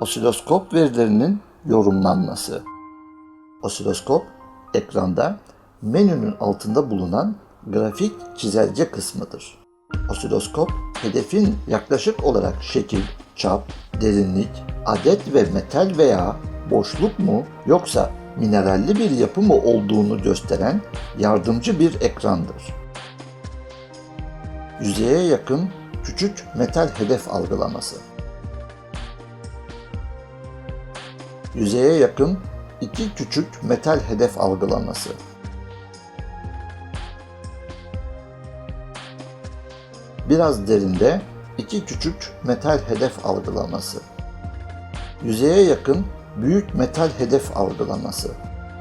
Osiloskop verilerinin yorumlanması. Osiloskop, ekranda menünün altında bulunan grafik çizelge kısmıdır. Osiloskop, hedefin yaklaşık olarak şekil, çap, derinlik, adet ve metal veya boşluk mu yoksa mineralli bir yapı mı olduğunu gösteren yardımcı bir ekrandır. Yüzeye yakın küçük metal hedef algılaması. Yüzeye yakın iki küçük metal hedef algılaması. Biraz derinde iki küçük metal hedef algılaması. Yüzeye yakın büyük metal hedef algılaması.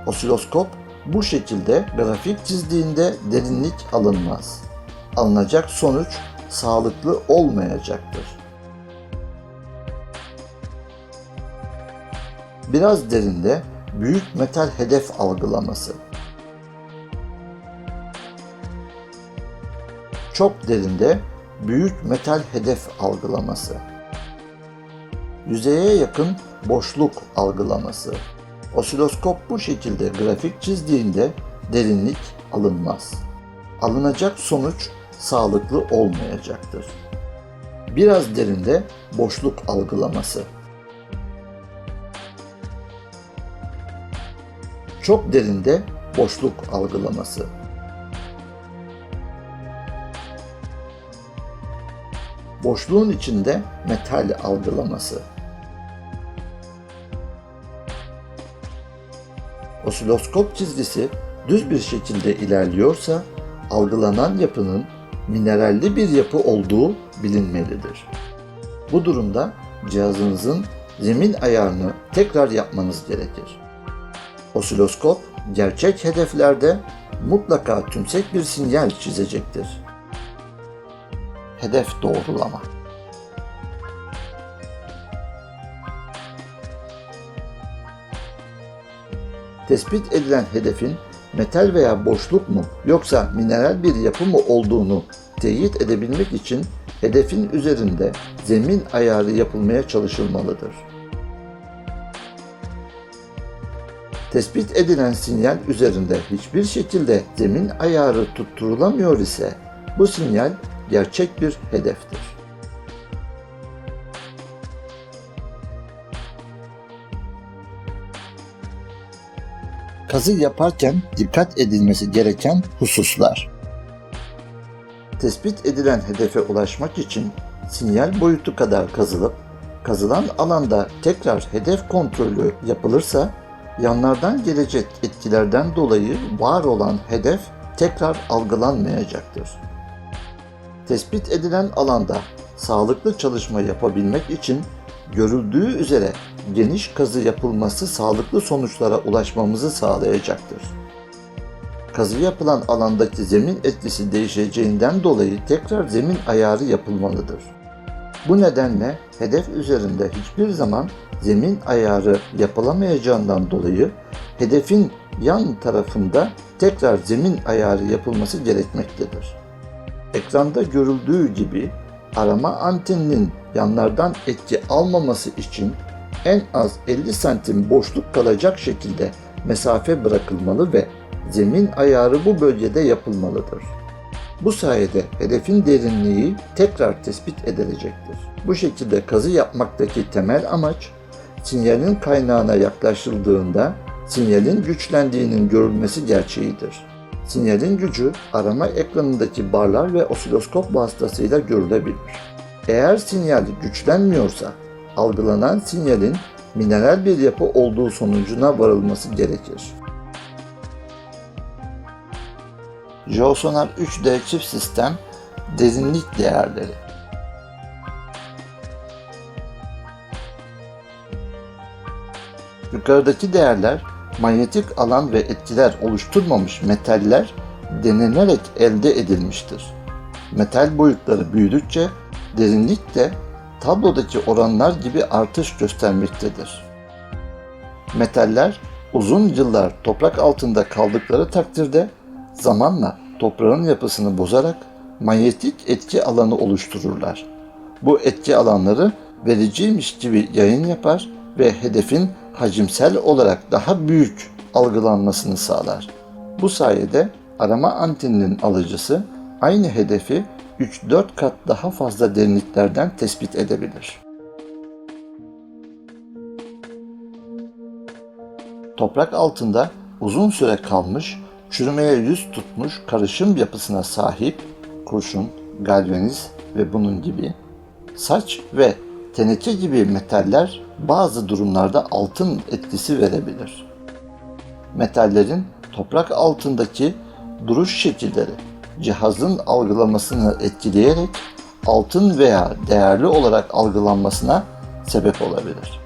Osiloskop bu şekilde grafik çizdiğinde derinlik alınmaz. Alınacak sonuç sağlıklı olmayacaktır. Biraz derinde büyük metal hedef algılaması. Çok derinde büyük metal hedef algılaması. Yüzeye yakın boşluk algılaması. Osiloskop bu şekilde grafik çizdiğinde derinlik alınmaz. Alınacak sonuç sağlıklı olmayacaktır. Biraz derinde boşluk algılaması. Çok derinde boşluk algılaması. Boşluğun içinde metal algılaması. Osiloskop çizgisi düz bir şekilde ilerliyorsa algılanan yapının mineralli bir yapı olduğu bilinmelidir. Bu durumda cihazınızın zemin ayarını tekrar yapmanız gerekir. Osiloskop gerçek hedeflerde mutlaka tümsek bir sinyal çizecektir. Hedef doğrulama. Tespit edilen hedefin metal veya boşluk mu yoksa mineral bir yapı mı olduğunu teyit edebilmek için hedefin üzerinde zemin ayarı yapılmaya çalışılmalıdır. Tespit edilen sinyal üzerinde hiçbir şekilde zemin ayarı tutturulamıyor ise bu sinyal gerçek bir hedeftir. Kazı yaparken dikkat edilmesi gereken hususlar. Tespit edilen hedefe ulaşmak için sinyal boyutu kadar kazılıp kazılan alanda tekrar hedef kontrolü yapılırsa yanlardan gelecek etkilerden dolayı var olan hedef tekrar algılanmayacaktır. Tespit edilen alanda sağlıklı çalışma yapabilmek için görüldüğü üzere geniş kazı yapılması sağlıklı sonuçlara ulaşmamızı sağlayacaktır. Kazı yapılan alandaki zemin etkisi değişeceğinden dolayı tekrar zemin ayarı yapılmalıdır. Bu nedenle hedef üzerinde hiçbir zaman zemin ayarı yapılamayacağından dolayı hedefin yan tarafında tekrar zemin ayarı yapılması gerekmektedir. Ekranda görüldüğü gibi arama anteninin yanlardan etki almaması için en az 50 santim boşluk kalacak şekilde mesafe bırakılmalı ve zemin ayarı bu bölgede yapılmalıdır. Bu sayede hedefin derinliği tekrar tespit edilecektir. Bu şekilde kazı yapmaktaki temel amaç sinyalin kaynağına yaklaşıldığında sinyalin güçlendiğinin görülmesi gerçeğidir. Sinyalin gücü arama ekranındaki barlar ve osiloskop vasıtasıyla görülebilir. Eğer sinyal güçlenmiyorsa algılanan sinyalin mineral bir yapı olduğu sonucuna varılması gerekir. Geosonar 3D çift sistem derinlik değerleri Yukarıdaki değerler manyetik alan ve etkiler oluşturmamış metaller denenerek elde edilmiştir. Metal boyutları büyüdükçe derinlik de tablodaki oranlar gibi artış göstermektedir. Metaller uzun yıllar toprak altında kaldıkları takdirde zamanla toprağın yapısını bozarak manyetik etki alanı oluştururlar. Bu etki alanları vericiymiş gibi yayın yapar ve hedefin hacimsel olarak daha büyük algılanmasını sağlar. Bu sayede arama anteninin alıcısı aynı hedefi 3-4 kat daha fazla derinliklerden tespit edebilir. Toprak altında uzun süre kalmış, çürümeye yüz tutmuş karışım yapısına sahip kurşun, galvaniz ve bunun gibi saç ve teneke gibi metaller bazı durumlarda altın etkisi verebilir. Metallerin toprak altındaki duruş şekilleri cihazın algılamasını etkileyerek altın veya değerli olarak algılanmasına sebep olabilir.